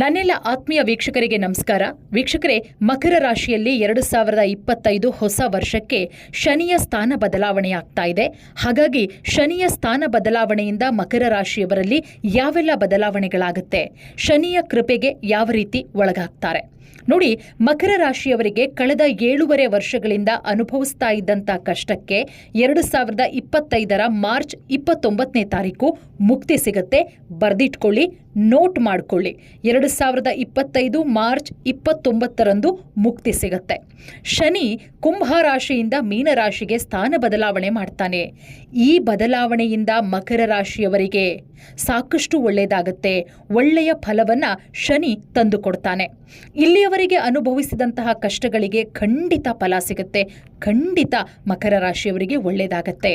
ನನ್ನೆಲ್ಲ ಆತ್ಮೀಯ ವೀಕ್ಷಕರಿಗೆ ನಮಸ್ಕಾರ. ವೀಕ್ಷಕರೇ, ಮಕರ ರಾಶಿಯಲ್ಲಿ ಎರಡು ಸಾವಿರದ ಇಪ್ಪತ್ತೈದು ಹೊಸ ವರ್ಷಕ್ಕೆ ಶನಿಯ ಸ್ಥಾನ ಬದಲಾವಣೆಯಾಗ್ತಾ ಇದೆ. ಹಾಗಾಗಿ ಶನಿಯ ಸ್ಥಾನ ಬದಲಾವಣೆಯಿಂದ ಮಕರ ರಾಶಿಯವರಲ್ಲಿ ಯಾವೆಲ್ಲ ಬದಲಾವಣೆಗಳಾಗುತ್ತೆ? ಶನಿಯ ಕೃಪೆಗೆ ಯಾವ ರೀತಿ ಒಳಗಾಗ್ತಾರೆ? ನೋಡಿ, ಮಕರ ರಾಶಿಯವರಿಗೆ ಕಳೆದ ಏಳೂವರೆ ವರ್ಷಗಳಿಂದ ಅನುಭವಿಸ್ತಾ ಇದ್ದಂಥ ಕಷ್ಟಕ್ಕೆ ಎರಡು ಸಾವಿರದ ಇಪ್ಪತ್ತೈದರ ಮಾರ್ಚ್ ಇಪ್ಪತ್ತೊಂಬತ್ತನೇ ತಾರೀಕು ಮುಕ್ತಿ ಸಿಗುತ್ತೆ. ಬರೆದಿಟ್ಕೊಳ್ಳಿ, ನೋಟ್ ಮಾಡ್ಕೊಳ್ಳಿ. ಎರಡು ಸಾವಿರದ ಇಪ್ಪತ್ತೈದು ಮಾರ್ಚ್ ಇಪ್ಪತ್ತೊಂಬತ್ತರಂದು ಮುಕ್ತಿ ಸಿಗುತ್ತೆ. ಶನಿ ಕುಂಭ ರಾಶಿಯಿಂದ ಮೀನ ರಾಶಿಗೆ ಸ್ಥಾನ ಬದಲಾವಣೆ ಮಾಡ್ತಾನೆ. ಈ ಬದಲಾವಣೆಯಿಂದ ಮಕರ ರಾಶಿಯವರಿಗೆ ಸಾಕಷ್ಟು ಒಳ್ಳೆಯದಾಗುತ್ತೆ ಒಳ್ಳೆಯ ಫಲವನ್ನ ಶನಿ ತಂದುಕೊಡ್ತಾನೆ ಇಲ್ಲಿಯವರೆಗೆ ಅನುಭವಿಸಿದಂತಹ ಕಷ್ಟಗಳಿಗೆ ಖಂಡಿತ ಫಲ ಸಿಗುತ್ತೆ. ಖಂಡಿತ ಮಕರ ರಾಶಿಯವರಿಗೆ ಒಳ್ಳೆಯದಾಗತ್ತೆ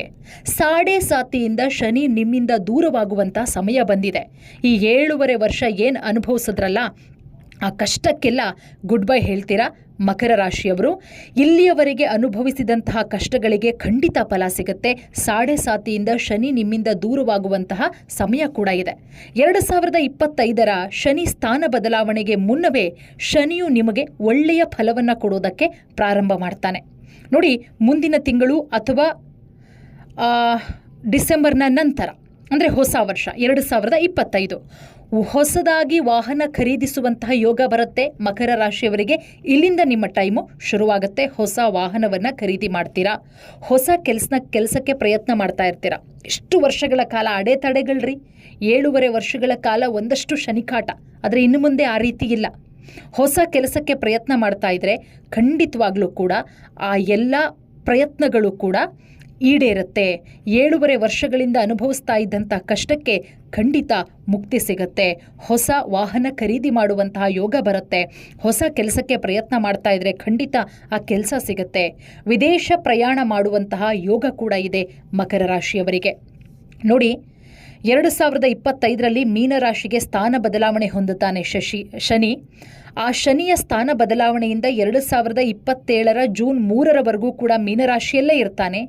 ಸಾಡೆ ಸಾತಿಯಿಂದ ಶನಿ ನಿಮ್ಮಿಂದ ದೂರವಾಗುವಂಥ ಸಮಯ ಬಂದಿದೆ. ಈ ಏಳೂವರೆ ವರ್ಷ ಏನು ಅನುಭವಿಸಿದ್ರಲ್ಲ ಆ ಕಷ್ಟಕ್ಕೆಲ್ಲ ಗುಡ್ ಬೈ ಹೇಳ್ತೀರಾ? ಮಕರ ರಾಶಿಯವರು, ಇಲ್ಲಿಯವರೆಗೆ ಅನುಭವಿಸಿದಂತಹ ಕಷ್ಟಗಳಿಗೆ ಖಂಡಿತ ಫಲ ಸಿಗುತ್ತೆ. ಸಾಡೆ ಸಾತಿಯಿಂದ ಶನಿ ನಿಮ್ಮಿಂದ ದೂರವಾಗುವಂತಹ ಸಮಯ ಕೂಡ ಇದೆ. ಎರಡು ಸಾವಿರದ ಇಪ್ಪತ್ತೈದರ ಶನಿ ಸ್ಥಾನ ಬದಲಾವಣೆಗೆ ಮುನ್ನವೇ ಶನಿಯು ನಿಮಗೆ ಒಳ್ಳೆಯ ಫಲವನ್ನು ಕೊಡೋದಕ್ಕೆ ಪ್ರಾರಂಭ ಮಾಡ್ತಾನೆ. ನೋಡಿ, ಮುಂದಿನ ತಿಂಗಳು ಅಥವಾ ಡಿಸೆಂಬರ್ನ ನಂತರ, ಅಂದರೆ ಹೊಸ ವರ್ಷ, ಎರಡು ಸಾವಿರದ ಇಪ್ಪತ್ತೈದು. ಹೊಸದಾಗಿ ವಾಹನ ಖರೀದಿಸುವಂತಹ ಯೋಗ ಬರುತ್ತೆ. ಮಕರ ರಾಶಿಯವರಿಗೆ ಇಲ್ಲಿಂದ ನಿಮ್ಮ ಟೈಮು ಶುರುವಾಗುತ್ತೆ. ಹೊಸ ವಾಹನವನ್ನ ಖರೀದಿ ಮಾಡ್ತೀರಾ? ಹೊಸ ಕೆಲಸನ ಕೆಲಸಕ್ಕೆ ಪ್ರಯತ್ನ ಮಾಡ್ತಾ ಇರ್ತೀರಾ? ಎಷ್ಟು ವರ್ಷಗಳ ಕಾಲ ಅಡೆತಡೆಗಳ್ರಿ. ಏಳೂವರೆ ವರ್ಷಗಳ ಕಾಲ ಒಂದಷ್ಟು ಶನಿಕಾಟ. ಆದರೆ ಇನ್ನು ಮುಂದೆ ಆ ರೀತಿ ಇಲ್ಲ. ಹೊಸ ಕೆಲಸಕ್ಕೆ ಪ್ರಯತ್ನ ಮಾಡ್ತಾ ಇದ್ರೆ ಖಂಡಿತವಾಗ್ಲೂ ಕೂಡ ಆ ಎಲ್ಲ ಪ್ರಯತ್ನಗಳು ಕೂಡ ಈಡೇರುತ್ತೆ. ಏಳುವರೆ ವರ್ಷಗಳಿಂದ ಅನುಭವಿಸ್ತಾ ಇದ್ದಂಥ ಕಷ್ಟಕ್ಕೆ ಖಂಡಿತ ಮುಕ್ತಿ ಸಿಗುತ್ತೆ. ಹೊಸ ವಾಹನ ಖರೀದಿ ಮಾಡುವಂತಹ ಯೋಗ ಬರುತ್ತೆ. ಹೊಸ ಕೆಲಸಕ್ಕೆ ಪ್ರಯತ್ನ ಮಾಡ್ತಾ ಇದ್ರೆ ಖಂಡಿತ ಆ ಕೆಲಸ ಸಿಗುತ್ತೆ. ವಿದೇಶ ಪ್ರಯಾಣ ಮಾಡುವಂತಹ ಯೋಗ ಕೂಡ ಇದೆ ಮಕರ ರಾಶಿಯವರಿಗೆ. ನೋಡಿ, ಎರಡು ಸಾವಿರದ ಇಪ್ಪತ್ತೈದರಲ್ಲಿ ಮೀನರಾಶಿಗೆ ಸ್ಥಾನ ಬದಲಾವಣೆ ಹೊಂದುತ್ತಾನೆ ಶಶಿ, ಶನಿ. ಆ ಶನಿಯ ಸ್ಥಾನ ಬದಲಾವಣೆಯಿಂದ ಎರಡು ಸಾವಿರದ ಇಪ್ಪತ್ತೇಳರ ಜೂನ್ ಮೂರರವರೆಗೂ ಕೂಡ ಮೀನರಾಶಿಯಲ್ಲೇ ಇರ್ತಾನೆ.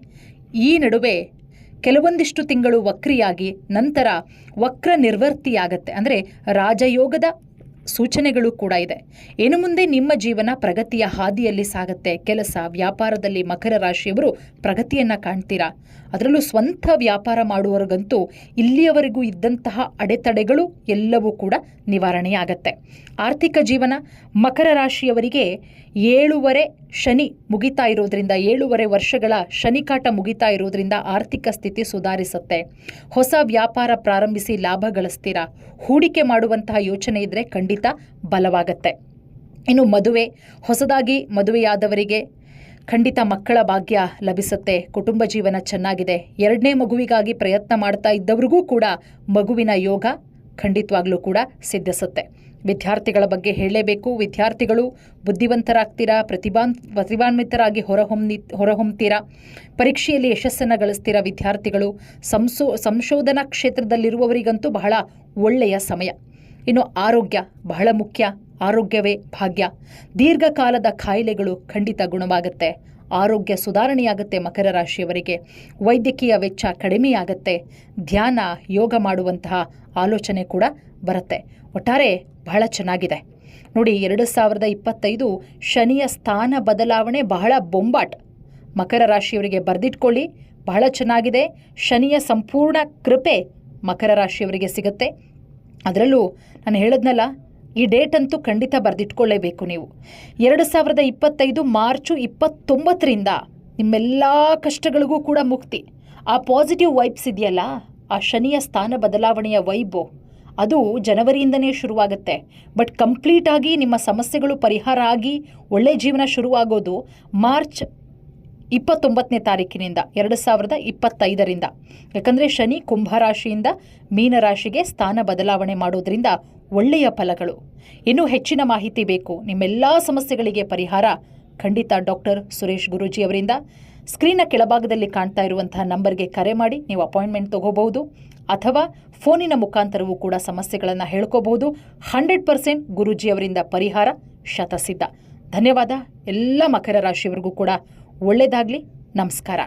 ಈ ನಡುವೆ ಕೆಲವೊಂದಿಷ್ಟು ತಿಂಗಳು ವಕ್ರಿಯಾಗಿ ನಂತರ ವಕ್ರ ನಿರ್ವರ್ತಿಯಾಗತ್ತೆ ಅಂದರೆ ರಾಜಯೋಗದ ಸೂಚನೆಗಳು ಕೂಡ ಇದೆ. ಇನ್ನು ಮುಂದೆ ನಿಮ್ಮ ಜೀವನ ಪ್ರಗತಿಯ ಹಾದಿಯಲ್ಲಿ ಸಾಗುತ್ತೆ. ಕೆಲಸ, ವ್ಯಾಪಾರದಲ್ಲಿ ಮಕರ ರಾಶಿಯವರು ಪ್ರಗತಿಯನ್ನು ಕಾಣ್ತೀರಾ? ಅದರಲ್ಲೂ ಸ್ವಂತ ವ್ಯಾಪಾರ ಮಾಡುವವರಿಗಂತೂ ಇಲ್ಲಿಯವರೆಗೂ ಇದ್ದಂತಹ ಅಡೆತಡೆಗಳು ಎಲ್ಲವೂ ಕೂಡ ನಿವಾರಣೆಯಾಗತ್ತೆ. ಆರ್ಥಿಕ ಜೀವನ, ಮಕರ ರಾಶಿಯವರಿಗೆ ಏಳುವರೆ ಶನಿ ಮುಗಿತಾ ಇರೋದ್ರಿಂದ, ಏಳುವರೆ ವರ್ಷಗಳ ಶನಿಕಾಟ ಮುಗಿತಾ ಇರೋದ್ರಿಂದ ಆರ್ಥಿಕ ಸ್ಥಿತಿ ಸುಧಾರಿಸುತ್ತೆ. ಹೊಸ ವ್ಯಾಪಾರ ಪ್ರಾರಂಭಿಸಿ ಲಾಭ ಗಳಿಸ್ತೀರಾ? ಹೂಡಿಕೆ ಮಾಡುವಂತಹ ಯೋಚನೆ ಇದ್ದರೆ ಖಂಡಿತ ಬಲವಾಗತ್ತೆ. ಇನ್ನು ಮದುವೆ, ಹೊಸದಾಗಿ ಮದುವೆಯಾದವರಿಗೆ ಖಂಡಿತ ಮಕ್ಕಳ ಭಾಗ್ಯ ಲಭಿಸುತ್ತೆ. ಕುಟುಂಬ ಜೀವನ ಚೆನ್ನಾಗಿದೆ. ಎರಡನೇ ಮಗುವಿಗಾಗಿ ಪ್ರಯತ್ನ ಮಾಡ್ತಾ ಇದ್ದವ್ರಿಗೂ ಕೂಡ ಮಗುವಿನ ಯೋಗ ಖಂಡಿತವಾಗ್ಲೂ ಕೂಡ ಸಿದ್ಧಿಸುತ್ತೆ. ವಿದ್ಯಾರ್ಥಿಗಳ ಬಗ್ಗೆ ಹೇಳಲೇಬೇಕು. ವಿದ್ಯಾರ್ಥಿಗಳು ಬುದ್ಧಿವಂತರಾಗ್ತೀರಾ? ಪ್ರತಿಭಾನ್, ಪ್ರತಿಭಾನ್ವಿತರಾಗಿ ಹೊರಹೊಮ್ಮಿ, ಹೊರಹೊಮ್ತೀರಾ? ಪರೀಕ್ಷೆಯಲ್ಲಿ ಯಶಸ್ಸನ್ನು ಗಳಿಸ್ತೀರಾ ವಿದ್ಯಾರ್ಥಿಗಳು? ಸಂಶೋ ಸಂಶೋಧನಾ ಕ್ಷೇತ್ರದಲ್ಲಿರುವವರಿಗಂತೂ ಬಹಳ ಒಳ್ಳೆಯ ಸಮಯ. ಇನ್ನು ಆರೋಗ್ಯ ಬಹಳ ಮುಖ್ಯ. ಆರೋಗ್ಯವೇ ಭಾಗ್ಯ. ದೀರ್ಘಕಾಲದ ಕಾಯಿಲೆಗಳು ಖಂಡಿತ ಗುಣವಾಗುತ್ತೆ. ಆರೋಗ್ಯ ಸುಧಾರಣೆಯಾಗುತ್ತೆ ಮಕರ ರಾಶಿಯವರಿಗೆ. ವೈದ್ಯಕೀಯ ವೆಚ್ಚ ಕಡಿಮೆಯಾಗುತ್ತೆ. ಧ್ಯಾನ, ಯೋಗ ಮಾಡುವಂತಹ ಆಲೋಚನೆ ಕೂಡ ಬರುತ್ತೆ. ಒಟ್ಟಾರೆ ಬಹಳ ಚೆನ್ನಾಗಿದೆ. ನೋಡಿ, ಎರಡು ಸಾವಿರದ ಇಪ್ಪತ್ತೈದು ಶನಿಯ ಸ್ಥಾನ ಬದಲಾವಣೆ ಬಹಳ ಬೊಂಬಾಟ್. ಮಕರ ರಾಶಿಯವರಿಗೆ ಬರೆದಿಟ್ಕೊಳ್ಳಿ. ಬಹಳ ಚೆನ್ನಾಗಿದೆ. ಶನಿಯ ಸಂಪೂರ್ಣ ಕೃಪೆ ಮಕರ ರಾಶಿಯವರಿಗೆ ಸಿಗುತ್ತೆ. ಅದರಲ್ಲೂ ನಾನು ಹೇಳದ್ನಲ್ಲ, ಈ ಡೇಟ್ ಅಂತೂ ಖಂಡಿತ ಬರೆದಿಟ್ಕೊಳ್ಳೇಬೇಕು ನೀವು. ಎರಡು ಸಾವಿರದ ಇಪ್ಪತ್ತೈದು ಮಾರ್ಚು ಇಪ್ಪತ್ತೊಂಬತ್ತರಿಂದ ನಿಮ್ಮೆಲ್ಲ ಕಷ್ಟಗಳಿಗೂ ಕೂಡ ಮುಕ್ತಿ. ಆ ಪಾಸಿಟಿವ್ ವೈಬ್ಸ್ ಇದೆಯಲ್ಲ, ಆ ಶನಿಯ ಸ್ಥಾನ ಬದಲಾವಣೆಯ ವೈಬು, ಅದು ಜನವರಿಯಿಂದನೇ ಶುರುವಾಗುತ್ತೆ. ಬಟ್ ಕಂಪ್ಲೀಟಾಗಿ ನಿಮ್ಮ ಸಮಸ್ಯೆಗಳು ಪರಿಹಾರ ಆಗಿ ಒಳ್ಳೆಯ ಜೀವನ ಶುರುವಾಗೋದು ಮಾರ್ಚ್ ಇಪ್ಪತ್ತೊಂಬತ್ತನೇ ತಾರೀಕಿನಿಂದ ಎರಡು ಸಾವಿರದ ಇಪ್ಪತ್ತೈದರಿಂದ. ಯಾಕಂದರೆ ಶನಿ ಕುಂಭರಾಶಿಯಿಂದ ಮೀನರಾಶಿಗೆ ಸ್ಥಾನ ಬದಲಾವಣೆ ಮಾಡೋದ್ರಿಂದ ಒಳ್ಳೆಯ ಫಲಗಳು. ಇನ್ನೂ ಹೆಚ್ಚಿನ ಮಾಹಿತಿ ಬೇಕು. ನಿಮ್ಮೆಲ್ಲ ಸಮಸ್ಯೆಗಳಿಗೆ ಪರಿಹಾರ ಖಂಡಿತ ಡಾಕ್ಟರ್ ಸುರೇಶ್ ಗುರೂಜಿ ಅವರಿಂದ. ಸ್ಕ್ರೀನ್ನ ಕೆಳಭಾಗದಲ್ಲಿ ಕಾಣ್ತಾ ಇರುವಂತಹ ನಂಬರ್ಗೆ ಕರೆ ಮಾಡಿ. ನೀವು ಅಪಾಯಿಂಟ್ಮೆಂಟ್ ತಗೋಬಹುದು. ಅಥವಾ ಫೋನಿನ ಮುಖಾಂತರವೂ ಕೂಡ ಸಮಸ್ಯೆಗಳನ್ನು ಹೇಳ್ಕೋಬಹುದು. ಹಂಡ್ರೆಡ್ ಪರ್ಸೆಂಟ್ ಗುರೂಜಿ ಅವರಿಂದ ಪರಿಹಾರ ಶತಸಿದ್ಧ. ಧನ್ಯವಾದ. ಎಲ್ಲ ಮಕರ ರಾಶಿಯವರಿಗೂ ಕೂಡ ಒಳ್ಳೆಯದಾಗಲಿ ನಮಸ್ಕಾರ.